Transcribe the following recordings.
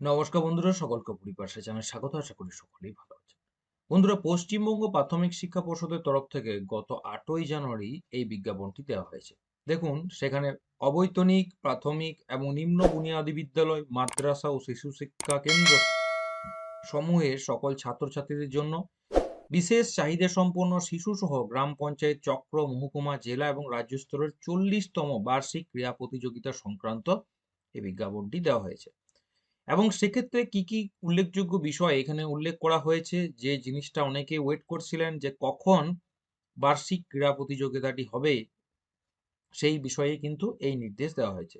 নমস্কার বন্ধুরা, সকলকে পরিপার্শ্বে জানাই স্বাগত, আশা করি সকলেই ভালো আছেন। বন্ধুরা, পশ্চিমবঙ্গ প্রাথমিক শিক্ষা পর্ষদের তরফ থেকে গত আটই জানুয়ারি এই বিজ্ঞাপনটি দেওয়া হয়েছে। দেখুন, সেখানে অবৈতনিক, প্রাথমিক এবং নিম্ন বুনিয়াদী বিদ্যালয়, মাদ্রাসা ও শিশু শিক্ষা কেন্দ্র সমূহের সকল ছাত্রছাত্রীদের জন্য বিশেষ চাহিদা সম্পন্ন শিশু সহ গ্রাম পঞ্চায়েত চক্র, মহকুমা, জেলা এবং রাজ্য স্তরের চল্লিশতম বার্ষিক ক্রীড়া প্রতিযোগিতা সংক্রান্ত এই বিজ্ঞাপনটি দেওয়া হয়েছে। এবং সেক্ষেত্রে কি কি উল্লেখযোগ্য বিষয় এখানে উল্লেখ করা হয়েছে? যে জিনিসটা অনেকে ওয়েট করছিলেন যে কখন বার্ষিক ক্রীড়া প্রতিযোগিতাটি হবে, সেই বিষয়ে কিন্তু এই নির্দেশ দেওয়া হয়েছে।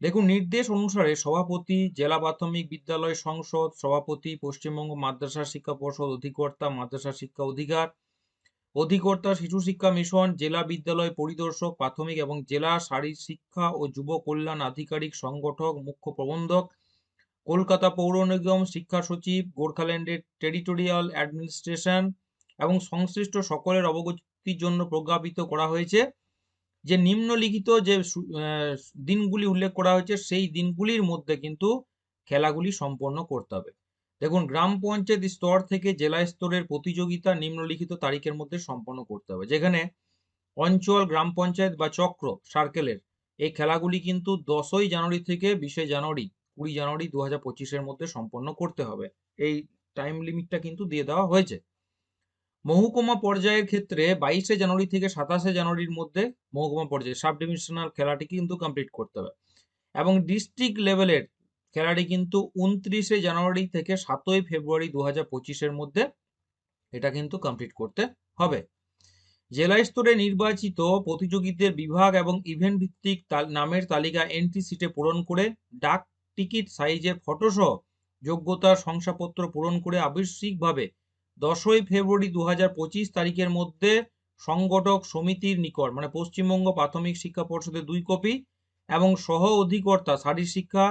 দেখুন, নির্দেশ অনুসারে সভাপতি, জেলা প্রাথমিক বিদ্যালয় সংসদ, সভাপতি, পশ্চিমবঙ্গ মাদ্রাসা শিক্ষা পর্ষদ অধিকর্তা, মাদ্রাসা শিক্ষা অধিকার, অধিকর্তা শিশু শিক্ষা মিশন, জেলা বিদ্যালয় পরিদর্শক, প্রাথমিক এবং জেলা শারীর শিক্ষা ও যুব কল্যাণ আধিকারিক, সংগঠক, মুখ্য প্রবন্ধক কলকাতা পৌর নিগম শিক্ষা সচিব, গোর্খাল্যান্ডের টেরিটোরিয়াল অ্যাডমিনিস্ট্রেশন এবং সংশ্লিষ্ট সকলের অবগতির জন্য প্রজ্ঞাপিত করা হয়েছে। যে নিম্নলিখিত যে দিনগুলি উল্লেখ করা হয়েছে, সেই দিনগুলির মধ্যে কিন্তু খেলাগুলি সম্পন্ন করতে হবে। দেখুন, গ্রাম পঞ্চায়েত স্তর থেকে জেলা স্তরের প্রতিযোগিতা নিম্নলিখিত তারিখের মধ্যে সম্পন্ন করতে হবে। যেখানে অঞ্চল, গ্রাম পঞ্চায়েত বা চক্র সার্কেলের এই খেলাগুলি কিন্তু দশই জানুয়ারি থেকে বিশে জানুয়ারি কুড়ি জানুয়ারি দু হাজার পঁচিশের মধ্যে সম্পন্ন করতে হবে। এই টাইম লিমিটটা কিন্তু দিয়ে দেওয়া হয়েছে। মহকুমা পর্যায়ের ক্ষেত্রে বাইশে জানুয়ারি থেকে সাতাশে জানুয়ারির মধ্যে মহকুমা পর্যায়ে সাব ডিভিশনাল খেলাটি কিন্তু কমপ্লিট করতে হবে। এবং ডিস্ট্রিক্ট লেভেলের খেলাটি কিন্তু উনত্রিশে জানুয়ারি থেকে সাতই ফেব্রুয়ারি দু হাজার পঁচিশের মধ্যে এটা কিন্তু কমপ্লিট করতে হবে। জেলা স্তরে নির্বাচিত প্রতিযোগীদের বিভাগ এবং ইভেন্ট ভিত্তিক নামের তালিকা এন্ট্রি সিটে পূরণ করে ডাক টিকিট সাইজের ফটোসহ যোগ্যতার শংসাপত্র পূরণ করে আবশ্যিকভাবে দশই ফেব্রুয়ারি দু হাজার পঁচিশ তারিখের মধ্যে সংগঠক সমিতির নিকট মানে পশ্চিমবঙ্গ প্রাথমিক শিক্ষা পর্ষদের দুই কপি এবং সহ অধিকর্তা শারীর শিক্ষা,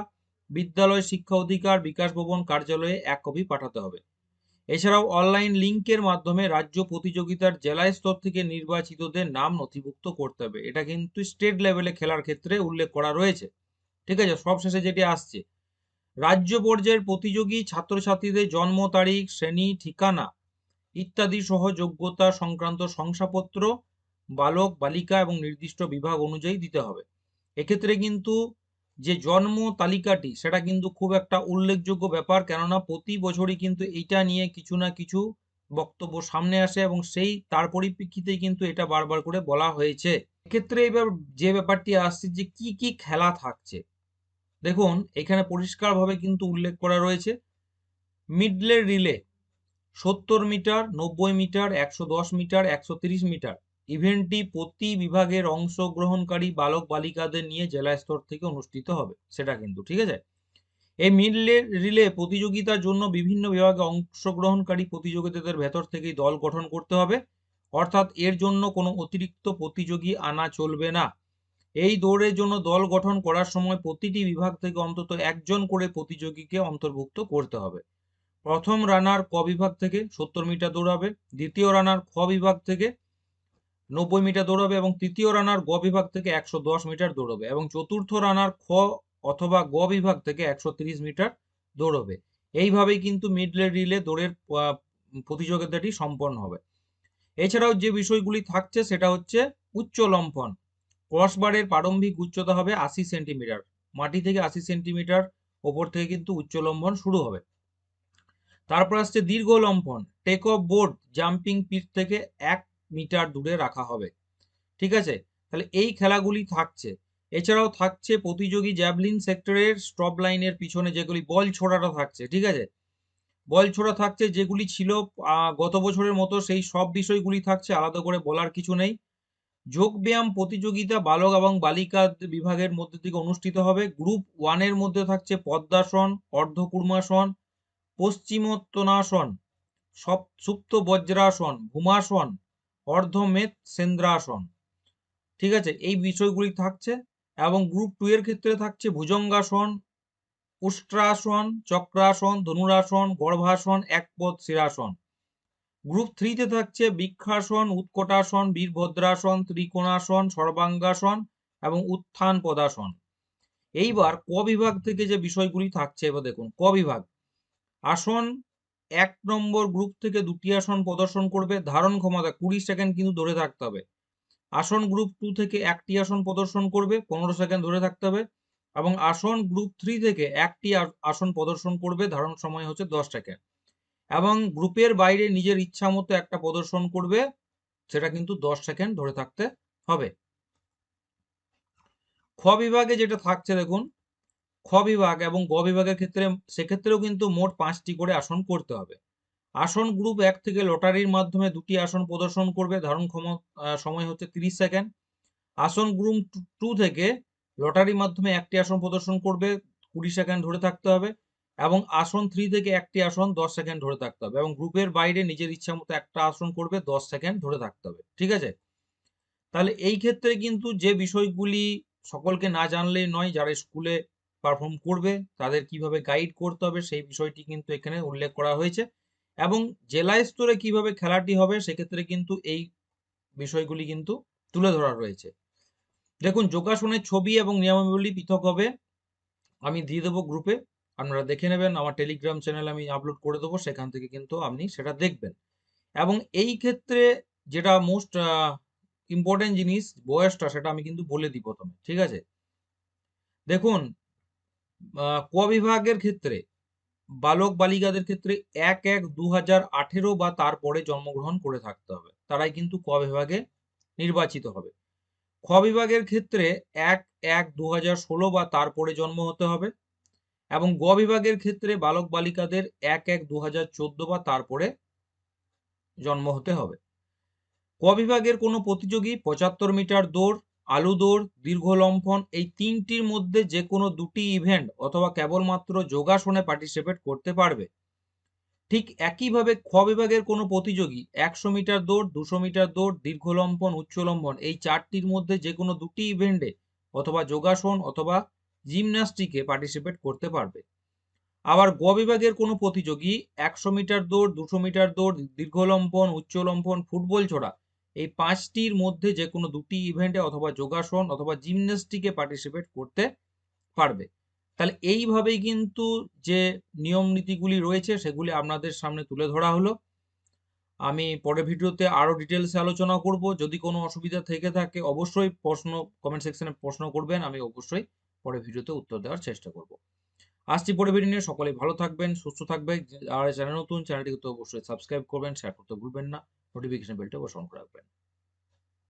বিদ্যালয় শিক্ষা অধিকার, বিকাশ ভবন কার্যালয়ে এক কপি পাঠাতে হবে। এছাড়াও অনলাইন লিঙ্কের মাধ্যমে রাজ্য প্রতিযোগিতার জেলা স্তর থেকে নির্বাচিতদের নাম নথিভুক্ত করতে হবে। এটা কিন্তু স্টেট লেভেলে খেলার ক্ষেত্রে উল্লেখ করা রয়েছে। ঠিক আছে সবশেষে যেটি আসছে। রাজ্য পর্যায়ের প্রতিযোগী ছাত্রছাত্রীদের জন্ম তারিখ, শ্রেণি, ঠিকানা ইত্যাদি সহ যোগ্যতা সংক্রান্ত শংসাপত্র, বালক, বালিকা এবং নির্দিষ্ট বিভাগ অনুযায়ী দিতে হবে। এক্ষেত্রে কিন্তু যে জন্ম তালিকাটি, সেটা কিন্তু খুব একটা উল্লেখযোগ্য ব্যাপার, কেননা প্রতি বছরই কিন্তু এটা নিয়ে কিছু না কিছু বক্তব্য সামনে আসে এবং সেই, তার পরিপ্রেক্ষিতেই কিন্তু এটা বারবার করে বলা হয়েছে। এক্ষেত্রে এবার যে ব্যাপারটি আসছে যে কি কি খেলা থাকছে দেখুন, এখানে পরিষ্কারভাবে কিন্তু উল্লেখ করা রয়েছে। মিডলে রিলে সত্তর মিটার, নব্বই মিটার, একশো দশ মিটার, একশো তিরিশ মিটার ইভেন্টটি প্রতি বিভাগের অংশগ্রহণকারী বালক বালিকাদের নিয়ে জেলা স্তর থেকে অনুষ্ঠিত হবে, সেটা কিন্তু, ঠিক আছে? এই মিডলে রিলে প্রতিযোগিতার জন্য বিভিন্ন বিভাগে অংশগ্রহণকারী প্রতিযোগিতাদের ভেতর থেকেই দল গঠন করতে হবে। অর্থাৎ এর জন্য কোনো অতিরিক্ত প্রতিযোগী আনা চলবে না। এই দৌড়ের জন্য দল গঠন করার সময় প্রতিটি বিভাগ থেকে অন্তত একজন করে প্রতিযোগীকে অন্তর্ভুক্ত করতে হবে। প্রথম রানার ক বিভাগ থেকে সত্তর মিটার দৌড়াবে, দ্বিতীয় রানার খ বিভাগ থেকে নব্বই মিটার দৌড়াবে এবং তৃতীয় রানার গ বিভাগ থেকে একশো দশ মিটার দৌড়াবে এবং চতুর্থ রানার খ অথবা গ বিভাগ থেকে একশো তিরিশ মিটার দৌড়বে। এইভাবেই কিন্তু মিডলে রিলে দৌড়ের প্রতিযোগিতাটি সম্পন্ন হবে। এছাড়াও যে বিষয়গুলি থাকছে সেটা হচ্ছে উচ্চ লম্ফন। ক্রসবারের প্রারম্ভিক উচ্চতা হবে আশি সেন্টিমিটার। মাটি থেকে আশি সেন্টিমিটার, ওপর থেকে কিন্তু উচ্চ লম্ফন শুরু হবে। তারপর আসছে দীর্ঘ লম্ফন take off board jumping pitch থেকে এক মিটার দূরে রাখা হবে। ঠিক আছে? তাহলে এই খেলাগুলি থাকছে। এছাড়াও থাকছে প্রতিযোগী জ্যাভলিন সেক্টরের স্টপ লাইনের পিছনে যেগুলি বল ছোড়াটা থাকছে, ঠিক আছে? বল ছোড়া থাকছে যেগুলি ছিল গত বছরের মতো সেই সব বিষয়গুলি থাকছে, আলাদা করে বলার কিছু নেই। যোগব্যায়াম প্রতিযোগিতা, বালক এবং বালিকা বিভাগের মধ্যে থেকে অনুষ্ঠিত হবে। গ্রুপ ওয়ানের মধ্যে থাকছে পদ্মাসন, অর্ধকুর্মাসন, পশ্চিমোত্তনাসন, সপ সুপ্ত বজ্রাসন ভূমাসন অর্ধমেদ সেন্দ্রাসন ঠিক আছে? এই বিষয়গুলি থাকছে এবং গ্রুপ টু এর ক্ষেত্রে থাকছে ভুজঙ্গাসন, উষ্ট্রাসন, চক্রাসন, ধনুরাসন, গর্ভাসন, একপদ শিরাসন। গ্রুপ থ্রিতে থাকছে বৃক্ষাসন, উৎকটাসন, বীরভদ্রাসন, ত্রিকোণাসন, সর্বাঙ্গাসন এবং উত্থান পদাসন এইবার ক বিভাগ থেকে যে বিষয়গুলি থাকছে, এবার দেখুন, ক বিভাগ। আসন এক নম্বর গ্রুপ থেকে দুটি আসন প্রদর্শন করবে। ধারণ ক্ষমতা কুড়ি সেকেন্ড কিন্তু ধরে থাকতে হবে। আসন গ্রুপ টু থেকে একটি আসন প্রদর্শন করবে, পনেরো সেকেন্ড ধরে থাকতে হবে এবং আসন গ্রুপ থ্রি থেকে একটি আসন প্রদর্শন করবে। ধারণ সময় হচ্ছে দশ সেকেন্ড এবং গ্রুপের বাইরে নিজের ইচ্ছা মতো একটা প্রদর্শন করবে, সেটা কিন্তু দশ সেকেন্ড ধরে থাকতে হবে। খ বিভাগে যেটা থাকছে দেখুন, খ বিভাগ এবং গ বিভাগের ক্ষেত্রে, সেক্ষেত্রেও কিন্তু মোট পাঁচটি করে আসন করতে হবে। আসন গ্রুপ এক থেকে লটারির মাধ্যমে দুটি আসন প্রদর্শন করবে, ধারণ সময় হচ্ছে তিরিশ সেকেন্ড। আসন গ্রুপ টু থেকে লটারির মাধ্যমে একটি আসন প্রদর্শন করবে, কুড়ি সেকেন্ড ধরে থাকতে হবে। এবং আসন থ্রি থেকে একটি আসন দশ সেকেন্ড ধরে থাকতে হবে এবং গ্রুপের বাইরে নিজের ইচ্ছা মতো একটা আসন করবে দশ সেকেন্ড ধরে থাকতে হবে, ঠিক আছে? তাহলে এই ক্ষেত্রে কিন্তু যে বিষয়গুলি সকলকে না জানলেই নয়, যারা স্কুলে পারফর্ম করবে, তাদের কীভাবে গাইড করতে হবে সেই বিষয়টি কিন্তু এখানে উল্লেখ করা হয়েছে এবং জেলা স্তরে কীভাবে খেলাটি হবে সেক্ষেত্রে কিন্তু এই বিষয়গুলি কিন্তু তুলে ধরা রয়েছে। দেখুন, যোগাসনের ছবি এবং নিয়মাবলী পৃথক হবে। আমি দিয়ে দেবো গ্রুপে আপনারা দেখে নেবেন, আমার টেলিগ্রাম চ্যানেল আমি আপলোড করে দেবো, সেখান থেকে কিন্তু আপনি সেটা দেখবেন। এবং এই ক্ষেত্রে যেটা মোস্ট ইম্পর্টেন্ট জিনিস, বয়সটা, সেটা আমি কিন্তু বলে দিই প্রথমে, ঠিক আছে? দেখুন ক বিভাগের ক্ষেত্রে? বালক বালিকাদের ক্ষেত্রে এক এক দু হাজার আঠেরো বা তারপরে জন্মগ্রহণ করে থাকতে হবে। তারাই কিন্তু ক বিভাগে নির্বাচিত হবে। খ বিভাগের ক্ষেত্রে এক এক দু হাজার ষোলো বা তারপরে জন্ম হতে হবে। এবং গ বিভাগের ক্ষেত্রে বালক বালিকাদের এক এক দু হাজার বা তারপরে জন্ম হতে হবে। ক বিভাগের কোনো প্রতিযোগী পঁচাত্তর মিটার দৌড়, আলু দৌড়, দীর্ঘ লম্ফন এই তিনটির মধ্যে যে কোনো দুটি ইভেন্ট অথবা কেবলমাত্র যোগাসনে পার্টিসিপেট করতে পারবে। ঠিক একইভাবে খ বিভাগের কোনো প্রতিযোগী একশো মিটার দৌড়, দুশো মিটার দৌড়, দীর্ঘ লম্ফন, উচ্চ লম্ফন এই চারটির মধ্যে যে কোনো দুটি ইভেন্টে অথবা যোগাসন অথবা জিমন্যাস্টিকে পার্টিসিপেট করতে পারবে। আবার গ বিভাগের কোনো প্রতিযোগী একশো মিটার দৌড়, দুশো মিটার দৌড় দীর্ঘ লম্ফন উচ্চ লম্ফন ফুটবল ছোড়া এই পাঁচটির মধ্যে যে কোনো দুটি ইভেন্টে অথবা যোগাসন অথবা জিমন্যাস্টিকে পার্টিসিপেট করতে পারবে। তাহলে এইভাবেই কিন্তু যে নিয়ম নীতিগুলি রয়েছে সেগুলি আপনাদের সামনে তুলে ধরা হলো। আমি পরের ভিডিওতে আরও ডিটেলসে আলোচনা করব। যদি কোনো অসুবিধা থেকে থাকে অবশ্যই প্রশ্ন কমেন্ট সেকশনে প্রশ্ন করবেন, আমি অবশ্যই পরের ভিডিওতে উত্তর দেওয়ার চেষ্টা করব। আসছি পরে ভিডিও নিয়ে। সকলেই ভালো থাকবেন, সুস্থ থাকবেন। আর চ্যানেল নতুন চ্যানেলটিকে তো অবশ্যই সাবস্ক্রাইব করবেন। শেয়ার করতে ভুলবেন না। নোটিফিকেশন বেলটা করে রাখবেন।